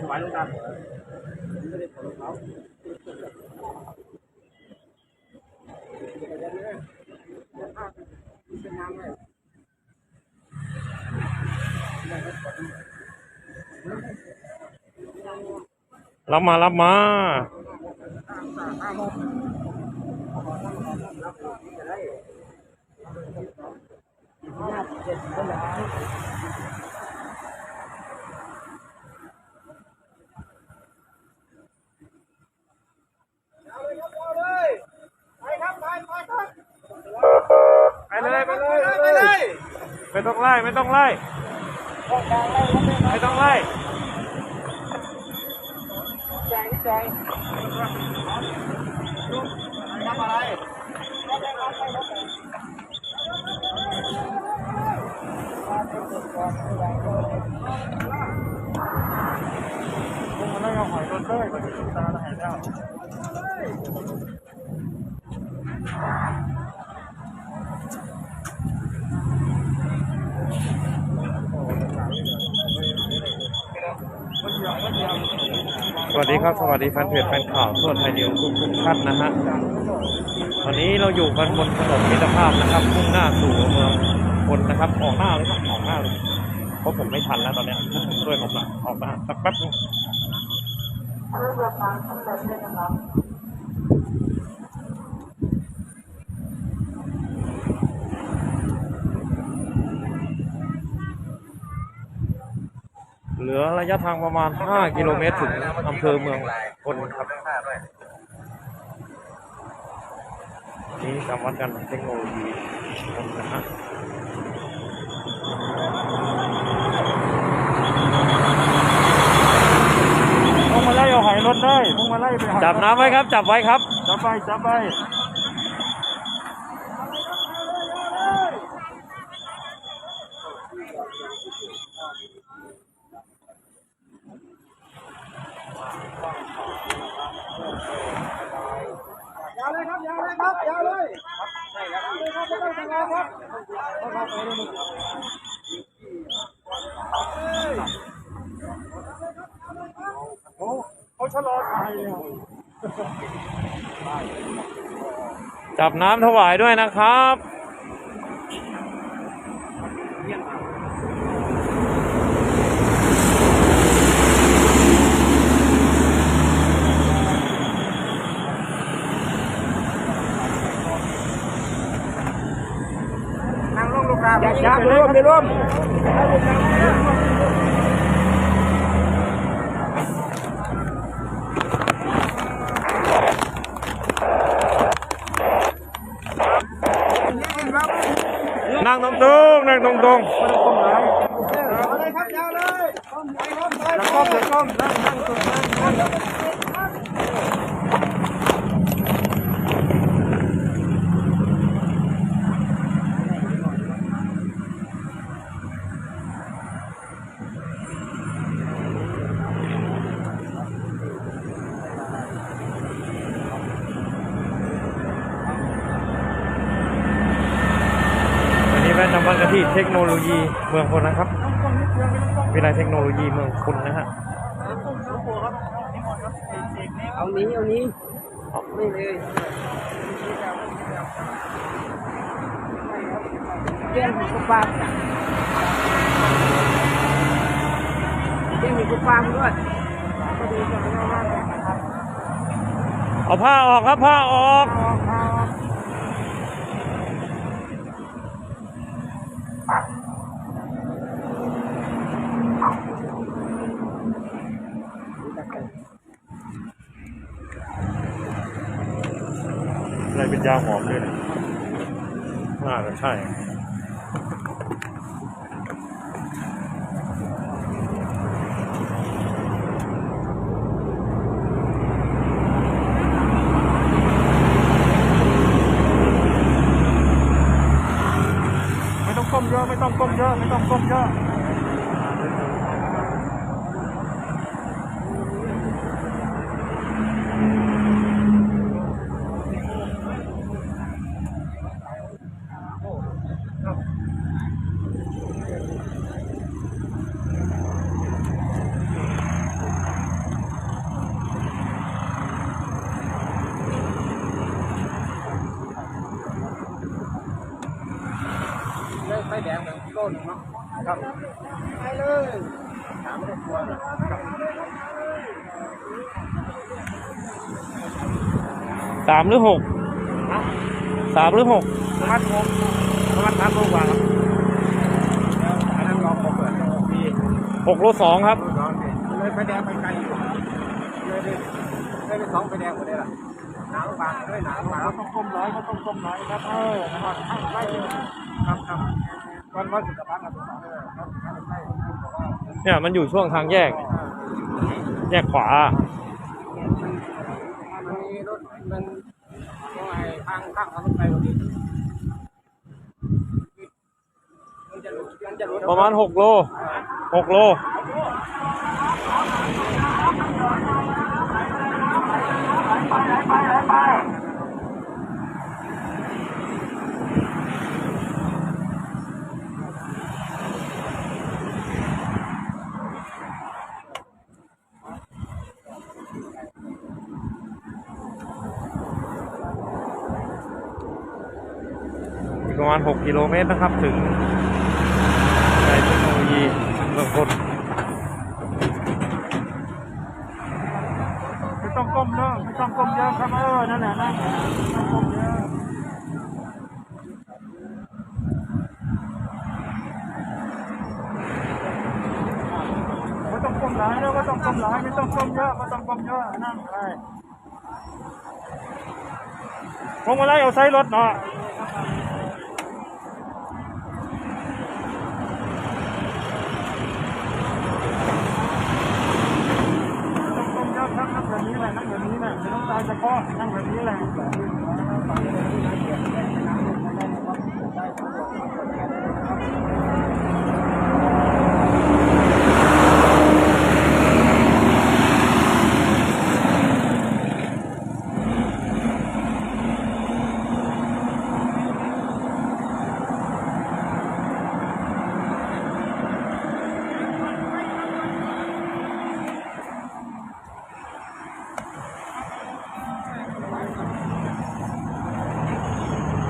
ถวายหลวงตาไม่ได้ขอรองเท้าเป็นน้ำเลยรับมารับมา ไปเลยไปเลยไปเลย ไม่ ต้องไล่ไม่ต้องไล่ไม่ต้องไล่ใจใจทำอะไรพวกมันได้เอาหอยโดนเต้ยไปดูตาละหายแล้ว สวัสดีครับ สวัสดีแฟนเพจแฟนข่าวทั่วไทยนิวทุกทุกท่านนะฮะวันนี้เราอยู่กันบนถนนมิตรภาพนะครับมุ่งหน้าสู่เมืองคนนะครับออกหน้าเลยครับออกหน้าเลยเพราะผมไม่ทันแล้วตอนนี้ช่วยผมหน่อยออกหน้าสักแป๊บนึง เหลือระยะทางประมาณ 5 กิโลเมตรถึงอำเภอเมืองพลครับนี่จำวัดกันเทคโนโลยีนะฮะพวกมาไล่เอาหอยรถได้พวกมาไล่ไปจับน้ำไว้ครับ จับไว้ครับ จับไปจับไป ยาวเลยครับยาวเลยครับยาวเลยใช่ครับเลยครับไม่ต้องทำงานครับโอ้ เขาชะลอถ่ายเลยจับน้ำถวายด้วยนะครับนั่งลงลูกค้าอย่าช้าไปร่วมไปร่วม นั่งต รงๆนั่งตรง เอาเลยครับยาวเลยแล้วก็เปิดกล้องนั่งนั่งตรงนั่งนั่ง ๆวันนี้แวะทำบ้านกันที่ เทคโนโลยีเมืองพลนะครับ วิทยาลัยเทคโนโลยีเมืองพลนะฮะเอานี้เอานี้ไม่เลยเตี้ยมีกุปามเตี้ยมีกุปามด้วยเอาผ้าออกครับผ้าออก อะไรเป็น ยาหอมด้วยเนี่ยน่าจะใช่ ไม่ต้องก้มเยอะไม่ต้องก้มเยอะไม่ต้องก้มเยอะ นเนาะครับไปเลยถามไม่ได้กลัวครับ สามหรือหกนะสามหรือหกประมาณหกประมาณสามโลกว่าครับอันนั้นก็ผมเปิดปีหกโลสองครับร้อนเลยไฟแดงไปไกลอยู่เลยได้เลยได้สองไฟแดงหมดเลยล่ะหนาวบางด้วยหนาวบางต้องก้มร้อยก็ต้องก้มร้อยครับเออนะครับใกล้เลยครับครับวันวันสุดท้ายครับเนี่ยมันอยู่ช่วงทางแยก แยกขวา มันมีรถมันว่าไงทางข้างทางรถไฟตรงนี้มันจะหลุดมันจะหลุด ประมาณหกโลหกโลอีกประมาณ 6 กิโลเมตรนะครับ ถึง ในเทคโนโลยีเมืองพลไม่ต้องก้มเนอะไม่ต้องก้มเยอะครับเออนั่นแหละนั่นแหละไม่ต้องก้มเยอะไม่ต้องก้มหลายแล้วไม่ต้องก้มหลายไม่ต้องก้มเยอะไม่ต้องก้มเยอะนั่งไปพวงมาลัยเอาใช้รถเนาะ ต้องยอดครับนั่งแบบนี้แห ละนั่งแบบนี้แหละไม่ต้องตายเฉพาะนั่งแบบนี้แหละ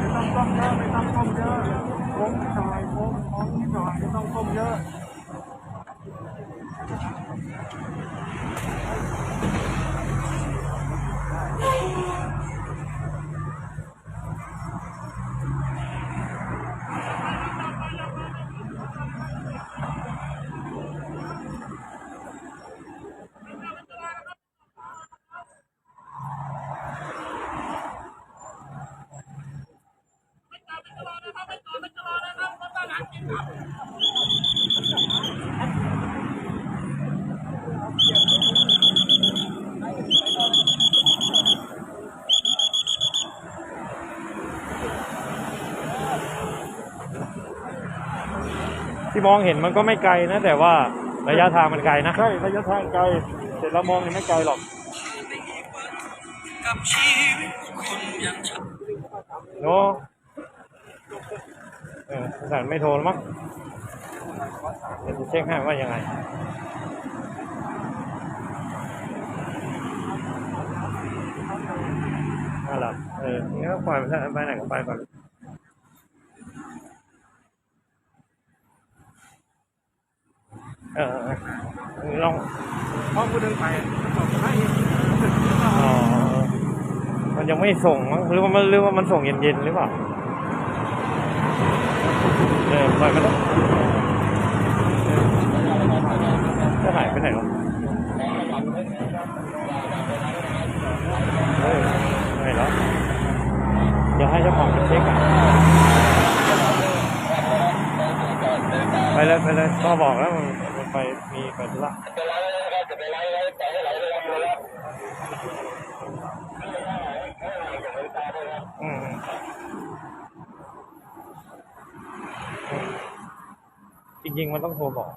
ไม่ต้องก้มเยอะไม่ต้องก้มเยอะโค้งนิดหน่อยโค้งโค้งนิดหน่อยไม่ต้องก้มเยอะ ที่มองเห็นมันก็ไม่ไกลนะ แต่ว่าระยะทางมันไกลนะใช่ระยะทางไกลแต่เรามองนี่ไม่ไกลหรอกกับชีวิตคนอย่างฉันโนเออแต่ไม่โทรแล้วมั้งเดี๋ยวจะเช็คให้ว่ายังไงน่ารักเอองั้นก็ปล่อยมันเถอะไปไหนก็ไปก่อน เออเออเออลองห้อกูเดินไปส่งให้อ๋อมันยังไม่ส่งหรือว่ามันหรือว่ามันส่งเย็นๆหรือเปล่าเออปล่อยมันจะหายไปไหนวะเอไม่เดี๋ยวให้เจ้าของไปเช็คอะไปเลยไปเลยก็บอกแล้ว ไปมีไปธุระอืมอืมจริงๆมันต้องโทรบอก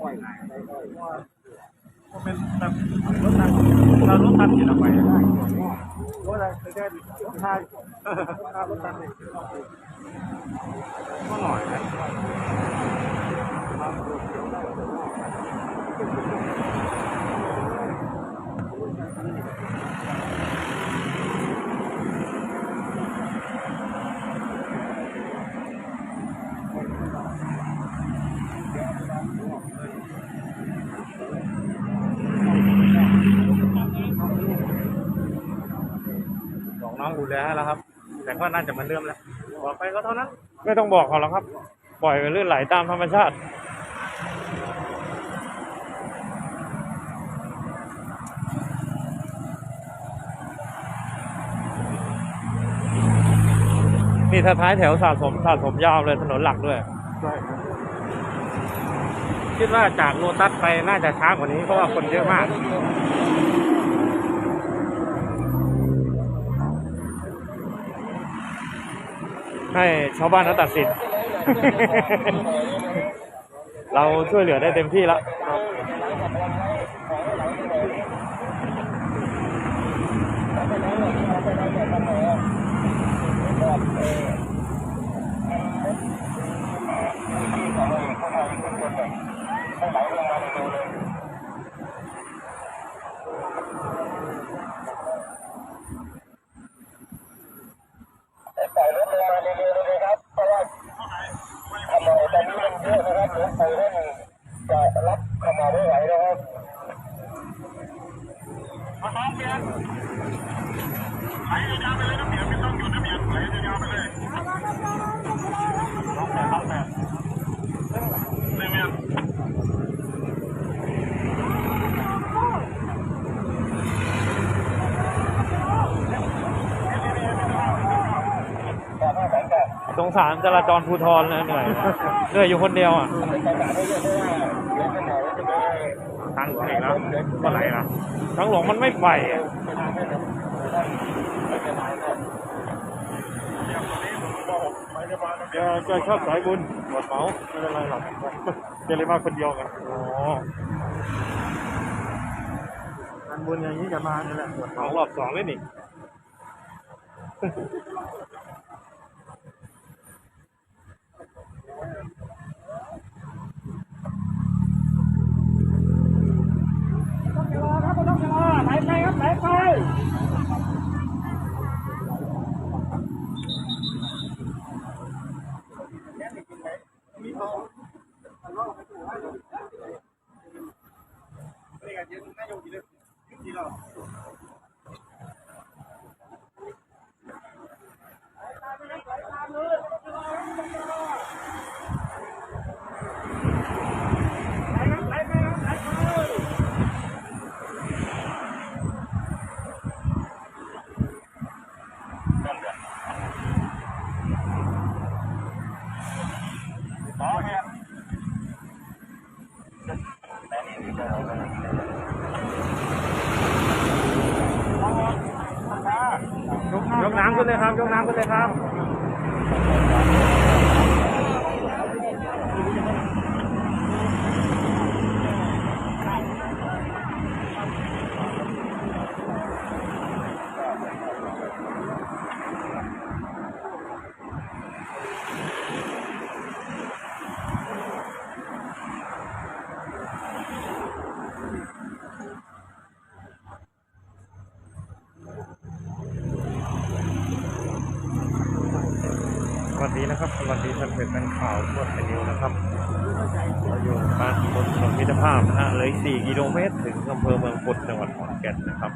อ้อยได้ก็เป็นแบบรถตันเรารถตันอยู่ละไปได้รถอะไรไปได้รถไทยรถตันเลยก็หน่อยนะมา น้องดูแลให้แล้วครับ แต่ก็น่าจะเหมือนเดิมแล้วบอกไปก็เท่านั้น ไม่ต้องบอกเขาหรอกครับ ปล่อยไปเลื่อนไหลตามธรรมชาตินี่ถ้าท้ายแถวสะสมสะสมยาวเลยถนนหลักด้วยใช่ครับคิดว่าจากโลตัสไปน่าจะช้ากว่านี้เพราะว่าคนเยอะมาก ให้ชาวบ้านเขาตัดสิน เราช่วยเหลือได้เต็มที่แล้วส งสารจราจรภูทรเลยเหนื่อยเหนื่อยอยู่คนเดียวอะทางหลวงอีกแล้วก็ไหลนะทางหลวงมันไม่ไปอะแกแกชอบสายบุญหมดเหมาไม่เป็นไรหรอกแกเลยมาคนเดียวกันอ๋องานบุญอย่างนี้จะมานี่แหละหมดสเหอมางรอบสองเลยนี่ ไหลไปครับไหลไป Vamos. นะครับ สวัสดีท่านเป็นแฟนข่าวทั่วไทยนิวนะครับเราอยู่บ้านบนถนนมิตรภาพนะฮะเลย4กิโลเมตรถึงอำเภอเมืองพุทธจังหวัดขอนแก่นนะครับ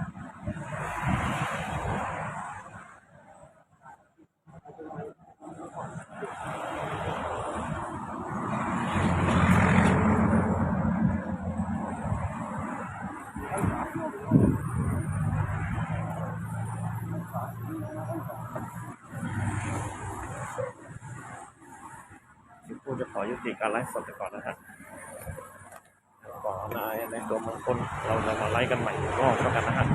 การไลฟ์สดไปก่อนนะฮะขอนายในตัวมงคลเราจะมาไลฟ์กันใหม่อีกรอบแล้วกันนะฮะ